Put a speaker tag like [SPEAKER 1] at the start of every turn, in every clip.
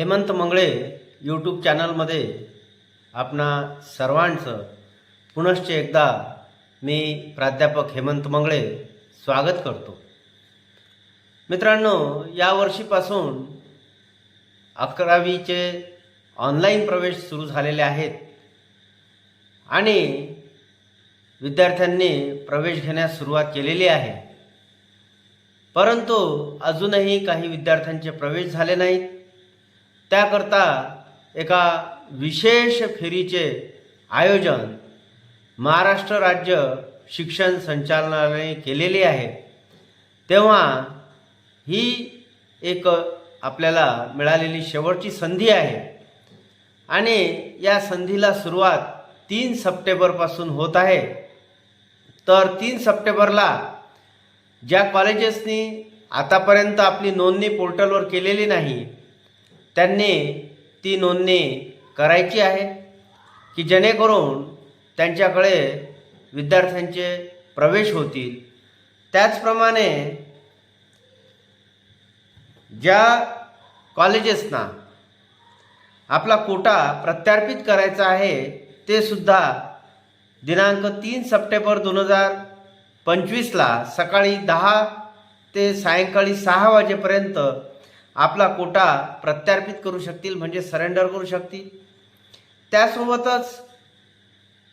[SPEAKER 1] Hemant Mangle YouTube चॅनलमध्ये आपणा सर्वांचं पुनश्च एकदा मी प्राध्यापक हेमंत मंगळे स्वागत करतो. मित्रांनो या वर्षीपासून अकरावीचे ऑनलाईन प्रवेश सुरू झालेले आहेत आणि विद्यार्थ्यांनी प्रवेश घेण्यास सुरुवात केलेली आहे. परंतु अजूनही काही विद्यार्थ्यांचे प्रवेश झाले नाहीत. त्याकरता एका विशेष फेरीचे आयोजन महाराष्ट्र राज्य शिक्षण संचालनालयाने केलेले आहे. तेव्हा ही एक आपल्याला मिळालेली शेवटची संधी आहे. आणि या संधीला सुरुवात तीन सप्टेंबरपासून होत आहे. तर तीन सप्टेंबरला ज्या कॉलेजेसनी आतापर्यंत आपली नोंदणी पोर्टलवर केलेली नाही त्यांनी ती नोंदणी करायची आहे की जेणेकरून त्यांच्याकडे विद्यार्थ्यांचे प्रवेश होतील. त्याचप्रमाणे ज्या कॉलेजेसना आपला कोटा प्रत्यार्पित करायचा आहे ते सुद्धा दिनांक तीन सप्टेंबर दोन हजार पंचवीसला सकाळी दहा ते सायंकाळी सहा वाजेपर्यंत आपला कोटा प्रत्यार्पित करू शकतील म्हणजे सरेंडर करू शकतील. त्यासोबतच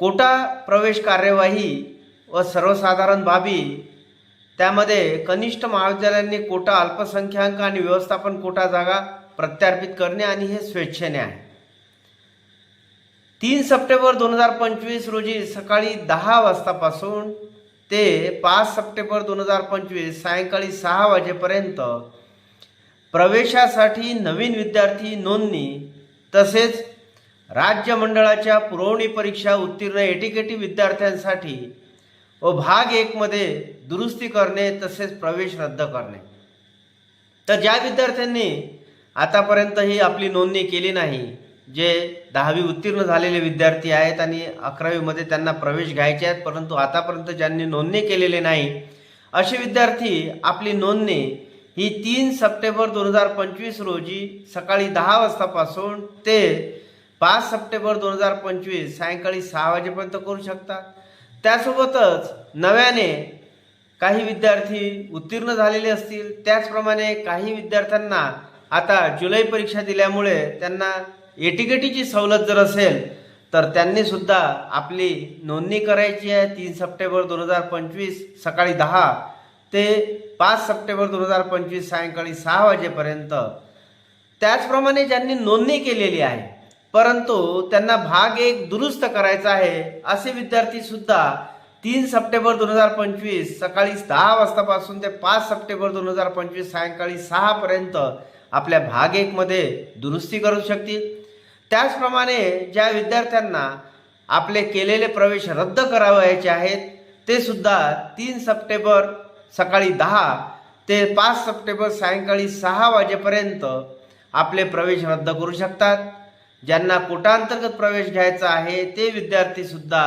[SPEAKER 1] कोटा प्रवेश कार्यवाही व सर्वसाधारण बाबी त्यामध्ये कनिष्ठ महाविद्यालयांनी कोटा अल्पसंख्याक आणि व्यवस्थापन कोटा जागा प्रत्यार्पित करणे आणि हे स्वेच्छेने आहे. तीन सप्टेंबर दोन हजार पंचवीस रोजी सकाळी दहा वाजतापासून ते पाच सप्टेंबर दोन हजार पंचवीस सायंकाळी सहा वाजेपर्यंत प्रवेशासाठी नवीन विद्यार्थी नोंदणी तसेच राज्य मंडळाच्या पुरवणी परीक्षा उत्तीर्ण एटिकेटी विद्यार्थ्यांसाठी व भाग एकमध्ये दुरुस्ती करणे तसेच प्रवेश रद्द करणे. तर ज्या विद्यार्थ्यांनी आतापर्यंत ही आपली नोंदणी केली नाही जे दहावी उत्तीर्ण झालेले विद्यार्थी आहेत आणि अकरावीमध्ये त्यांना प्रवेश घ्यायचे आहेत परंतु आतापर्यंत ज्यांनी नोंदणी केलेली नाही असे विद्यार्थी आपली नोंदणी ही तीन सप्टेंबर दोन हजार पंचवीस रोजी सकाळी दहा वाजतापासून ते पाच सप्टेंबर दोन हजार पंचवीस सायंकाळी सहा वाजेपर्यंत करू शकतात त्यासोबतच नव्याने काही विद्यार्थी उत्तीर्ण झालेले असतील. त्याचप्रमाणे काही विद्यार्थ्यांना आता जुलै परीक्षा दिल्यामुळे त्यांना एटीकेटीची सवलत जर असेल तर त्यांनी सुद्धा आपली नोंदणी करायची आहे तीन सप्टेंबर दोन हजार पंचवीस सकाळी दहा ते पाच सप्टेंबर दोन हजार पंचवीस सायंकाळी सहा वाजेपर्यंत. त्याचप्रमाणे ज्यांनी नोंदणी केलेली आहे परंतु त्यांना भाग एक दुरुस्त करायचा आहे असे विद्यार्थी सुद्धा तीन सप्टेंबर दोन हजार पंचवीस सकाळी दहा वाजतापासून ते पाच सप्टेंबर दोन हजार पंचवीस सायंकाळी सहापर्यंत आपल्या भाग एकमध्ये दुरुस्ती करू शकतील. त्याचप्रमाणे ज्या विद्यार्थ्यांना आपले केलेले प्रवेश रद्द करावयाचे आहेत ते सुद्धा तीन सप्टेंबर सकाळी दहा ते पाच सप्टेंबर सायंकाळी सहा वाजेपर्यंत आपले प्रवेश रद्द करू शकतात. ज्यांना कोटांतर्गत प्रवेश घ्यायचा आहे ते विद्यार्थीसुद्धा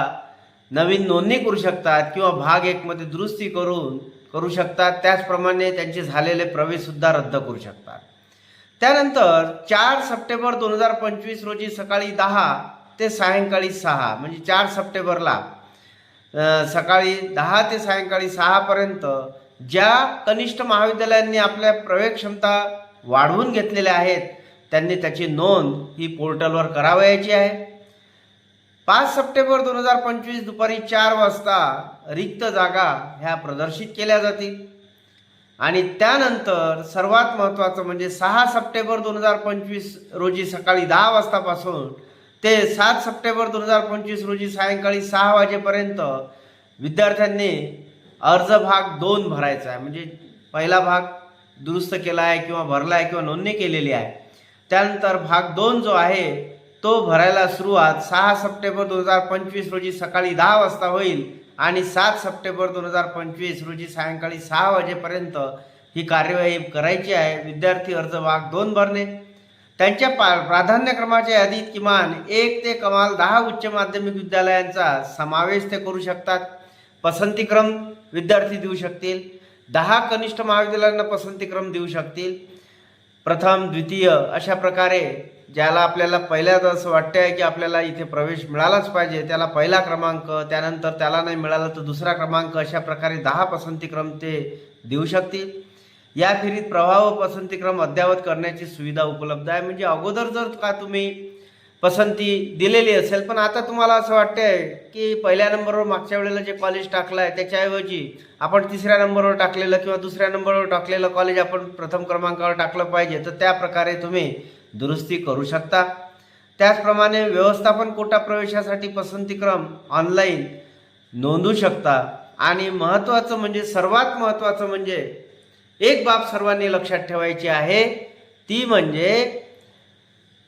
[SPEAKER 1] नवीन नोंदणी करू शकतात किंवा भाग एकमध्ये दुरुस्ती करून करू शकतात. त्याचप्रमाणे त्यांचे झालेले प्रवेशसुद्धा रद्द करू शकतात. त्यानंतर चार सप्टेंबर दोन हजार पंचवीस रोजी सकाळी दहा ते सायंकाळी सहा म्हणजे चार सप्टेंबरला सकाळी दहा ते सायंकाळी सहापर्यंत ज्या कनिष्ठ महाविद्यालयांनी आपल्या प्रवेश क्षमता वाढवून घेतलेल्या आहेत त्यांनी त्याची नोंद ही पोर्टलवर करावयाची आहे. पाच सप्टेंबर दोन हजार पंचवीस दुपारी चार वाजता रिक्त जागा ह्या प्रदर्शित केल्या जातील. आणि त्यानंतर सर्वात महत्त्वाचं म्हणजे सहा सप्टेंबर दोन हजार पंचवीस रोजी सकाळी दहा वाजतापासून ते सात सप्टेंबर दोन हजार पंचवीस रोजी सायंकाळी सहा वाजेपर्यंत विद्यार्थ्यांनी अर्ज भाग दोन भरायचा आहे. म्हणजे पहिला भाग दुरुस्त केला आहे किंवा भरला आहे किंवा नोंदणी केलेली आहे. त्यानंतर भाग दोन जो आहे तो भरायला सुरुवात सहा सप्टेंबर दोन हजार पंचवीस रोजी सकाळी दहा वाजता होईल आणि सात सप्टेंबर दोन हजार पंचवीस रोजी सायंकाळी सहा वाजेपर्यंत ही कार्यवाही करायची आहे. विद्यार्थी अर्ज भाग दोन भरणे त्यांच्या पा प्राधान्यक्रमाच्या यादीत किमान एक ते कमाल दहा उच्च माध्यमिक विद्यालयांचा समावेश ते करू शकतात. पसंतीक्रम विद्यार्थी देऊ शकतील. दहा कनिष्ठ महाविद्यालयांना पसंतीक्रम देऊ शकतील. प्रथम द्वितीय अशा प्रकारे ज्याला आपल्याला पहिल्याच असं वाटतं आहे की आपल्याला इथे प्रवेश मिळालाच पाहिजे त्याला पहिला क्रमांक त्यानंतर त्याला नाही मिळाला तर दुसरा क्रमांक अशा प्रकारे दहा पसंतीक्रम ते देऊ शकतील. या फेरीत प्रवाह व पसंतीक्रम अद्ययावत करण्याची सुविधा उपलब्ध आहे. म्हणजे अगोदर जर का तुम्ही पसंती दिलेली असेल पण आता तुम्हाला असं वाटतंय की पहिल्या नंबरवर मागच्या वेळेला जे कॉलेज टाकलं आहे त्याच्याऐवजी आपण तिसऱ्या नंबरवर टाकलेलं किंवा दुसऱ्या नंबरवर टाकलेलं कॉलेज आपण प्रथम क्रमांकावर टाकलं पाहिजे तर त्या प्रकारे तुम्ही दुरुस्ती करू शकता. त्याचप्रमाणे व्यवस्थापन कोटा प्रवेशासाठी पसंतीक्रम ऑनलाईन नोंदवू शकता. आणि महत्त्वाचं म्हणजे सर्वात महत्त्वाचं म्हणजे एक बाब सर्वांनी लक्षात ठेवायची आहे ती म्हणजे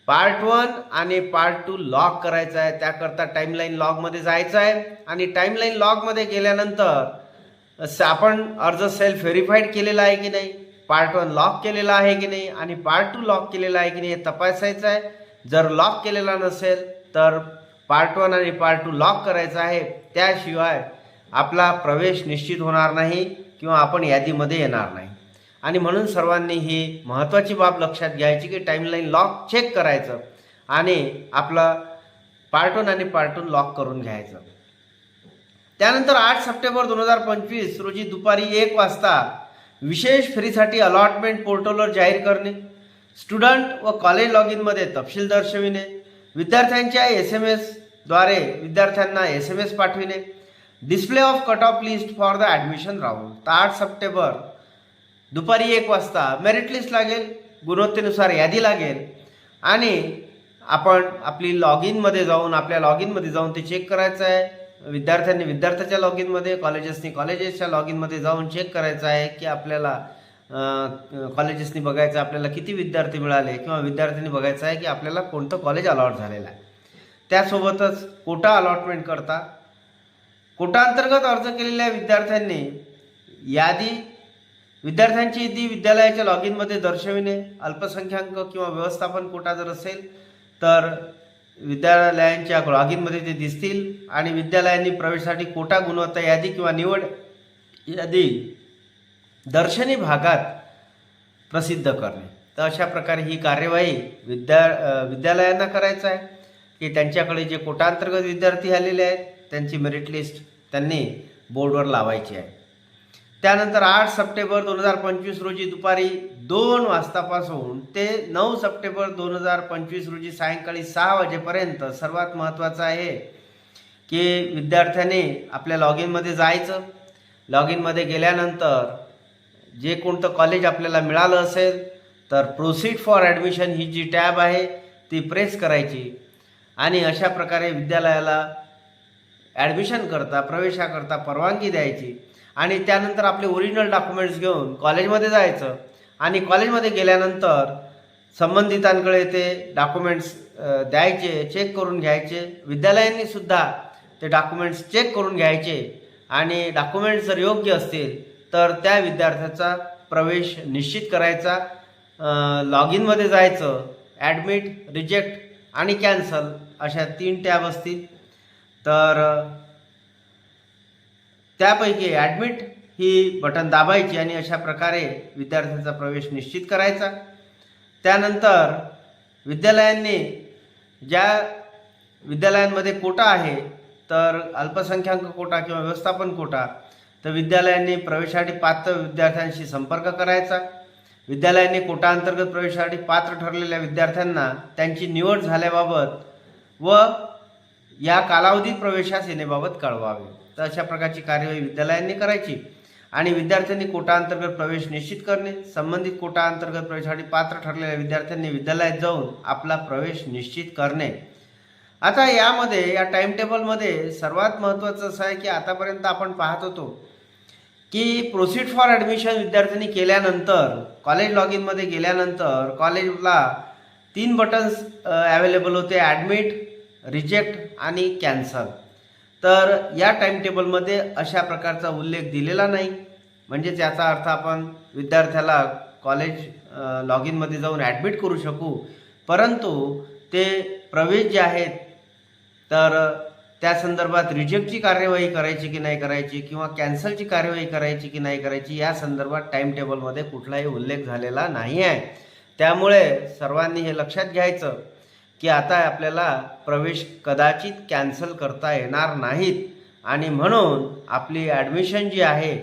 [SPEAKER 1] पार्ट वन आणि पार्ट टू लॉग करायचा आहे. त्याकरता टाईमलाईन लॉगमध्ये जायचं आहे. आणि टाईमलाईन लॉगमध्ये गेल्यानंतर आपण अर्ज सेल्फ व्हेरीफाईड केलेला आहे की नाही? पार्ट वन लॉक केलेला आहे की नाही? आणि पार्ट टू लॉक केलेला आहे की नाही हे तपासायचं आहे. जर लॉक केलेला नसेल तर पार्ट वन आणि पार्ट टू लॉक करायचा आहे. त्याशिवाय आपला प्रवेश निश्चित होणार नाही किंवा आपण यादीमध्ये येणार नाही. आणि म्हणून सर्वांनी ही महत्त्वाची बाब लक्षात घ्यायची की टाईमलाईन लॉक चेक करायचं आणि आपलं पार्टून आणि पार्टून लॉक करून घ्यायचं. त्यानंतर आठ सप्टेंबर दोन हजार पंचवीस रोजी दुपारी एक वाजता विशेष फ्रीसाठी अलॉटमेंट पोर्टलवर जाहीर करणे स्टुडंट व कॉलेज लॉग इनमध्ये तपशील दर्शविणे विद्यार्थ्यांच्या एस एम एसद्वारे विद्यार्थ्यांना एस एम एस पाठविणे display of cut off list for the admission round तर आठ सप्टेंबर दुपारी एक वाजता मेरिट लिस्ट लागेल गुणवत्तेनुसार यादी लागेल आणि आपण आपली लॉग इनमध्ये जाऊन आपल्या लॉग इनमध्ये जाऊन ते चेक करायचं आहे. विद्यार्थ्यांनी विद्यार्थ्याच्या लॉग इनमध्ये कॉलेजेसनी कॉलेजेसच्या लॉग इनमध्ये जाऊन चेक करायचं आहे की आपल्याला कॉलेजेसनी बघायचं आहे आपल्याला किती विद्यार्थी मिळाले किंवा विद्यार्थ्यांनी बघायचं आहे की आपल्याला कोणतं कॉलेज अलॉट झालेलं आहे. त्यासोबतच कोटा अलॉटमेंट करता. कोटा अंतर्गत अर्ज केलेल्या विद्यार्थ्यांनी यादी विद्यार्थ्यांची यादी विद्यालयाच्या लॉग इनमध्ये दर्शविणे अल्पसंख्याक किंवा व्यवस्थापन कोटा जर असेल तर विद्यालयांच्या लॉग इनमध्ये ते दिसतील आणि विद्यालयांनी प्रवेशासाठी कोटा गुणवत्ता यादी किंवा निवड यादी दर्शनी भागात प्रसिद्ध करणे. तर अशा प्रकारे ही कार्यवाही विद्या विद्यालयांना करायचं आहे की त्यांच्याकडे जे कोटांतर्गत विद्यार्थी आलेले आहेत त्यांची मेरिट लिस्ट त्यांनी बोर्डवर लावायची आहे. त्यानंतर आठ सप्टेंबर दोन हजार पंचवीस रोजी दुपारी दोन वाजतापासून ते नऊ सप्टेंबर दोन हजार पंचवीस रोजी सायंकाळी सहा वाजेपर्यंत सर्वात महत्त्वाचं आहे की विद्यार्थ्याने आपल्या लॉग इनमध्ये जायचं. लॉग इनमध्ये गेल्यानंतर जे कोणतं कॉलेज आपल्याला मिळालं असेल तर प्रोसीड फॉर ॲडमिशन ही जी टॅब आहे ती प्रेस करायची. आणि अशा प्रकारे विद्यालयाला ॲडमिशन करता प्रवेशाकरता परवानगी द्यायची. आणि त्यानंतर आपले ओरिजिनल डॉक्युमेंट्स घेऊन कॉलेजमध्ये जायचं. आणि कॉलेजमध्ये गेल्यानंतर संबंधितांकडे ते डॉक्युमेंट्स द्यायचे चेक करून घ्यायचे. विद्यालयांनी सुद्धा ते डॉक्युमेंट्स चेक करून घ्यायचे. आणि डॉक्युमेंट्स जर योग्य असतील तर त्या विद्यार्थ्याचा प्रवेश निश्चित करायचा. लॉग इनमध्ये जायचं. ॲडमिट रिजेक्ट आणि कॅन्सल अशा तीन टॅब असतील. तर त्यापैकी ॲडमिट ही बटन दाबायची आणि अशा प्रकारे विद्यार्थ्यांचा प्रवेश निश्चित करायचा. त्यानंतर विद्यालयांनी ज्या विद्यालयांमध्ये कोटा आहे तर अल्पसंख्याक कोटा किंवा व्यवस्थापन कोटा तर विद्यालयांनी प्रवेशासाठी पात्र विद्यार्थ्यांशी संपर्क करायचा. विद्यालयांनी कोटा अंतर्गत प्रवेशासाठी पात्र ठरलेल्या विद्यार्थ्यांना त्यांची निवड झाल्याबाबत व या कालावधीत प्रवेशास येण्याबाबत कळवावे. तर अशा प्रकारची कार्यवाही विद्यालयांनी करायची आणि विद्यार्थ्यांनी कोटा अंतर्गत प्रवेश निश्चित करणे संबंधित कोटा अंतर्गत प्रवेशासाठी पात्र ठरलेल्या विद्यार्थ्यांनी विद्यालयात जाऊन आपला प्रवेश निश्चित करणे. आता यामध्ये या टाइम टेबलमध्ये सर्वात महत्त्वाचं असं आहे की आतापर्यंत आपण पाहत होतो की प्रोसीड फॉर ॲडमिशन विद्यार्थ्यांनी केल्यानंतर कॉलेज लॉग इनमध्ये गेल्यानंतर कॉलेजला तीन बटन्स अवेलेबल होते ॲडमिट रिजेक्ट आणि कॅन्सल तर या टाइम टेबलमध्ये अशा प्रकारचा उल्लेख दिलेला नाही. म्हणजेच याचा अर्थ आपण विद्यार्थ्याला कॉलेज लॉग इनमध्ये जाऊन ॲडमिट करू शकू. परंतु ते प्रवेश जे आहेत तर त्या संदर्भात रिजेक्टची कार्यवाही करायची की नाही करायची किंवा कॅन्सलची कार्यवाही करायची की नाही करायची या संदर्भात टाइम टेबलमध्ये कुठलाही उल्लेख झालेला नाही आहे त्यामुळे सर्वांनी हे लक्षात घ्यायचं की आता आपल्याला प्रवेश कदाचित कॅन्सल करता येणार नाहीत. आणि म्हणून आपली ॲडमिशन जी आहे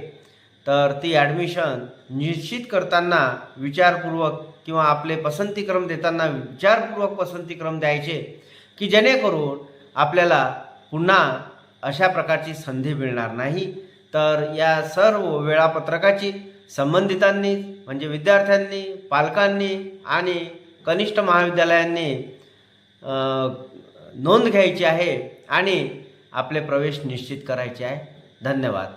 [SPEAKER 1] तर ती ॲडमिशन निश्चित करताना विचारपूर्वक किंवा आपले पसंतीक्रम देताना विचारपूर्वक पसंतीक्रम द्यायचे की जेणेकरून आपल्याला पुन्हा अशा प्रकारची संधी मिळणार नाही. तर या सर्व वेळापत्रकाची संबंधितांनी म्हणजे विद्यार्थ्यांनी पालकांनी आणि कनिष्ठ महाविद्यालयांनी नोंद घ्यायची आहे आणि आपले प्रवेश निश्चित करायचे आहे. धन्यवाद.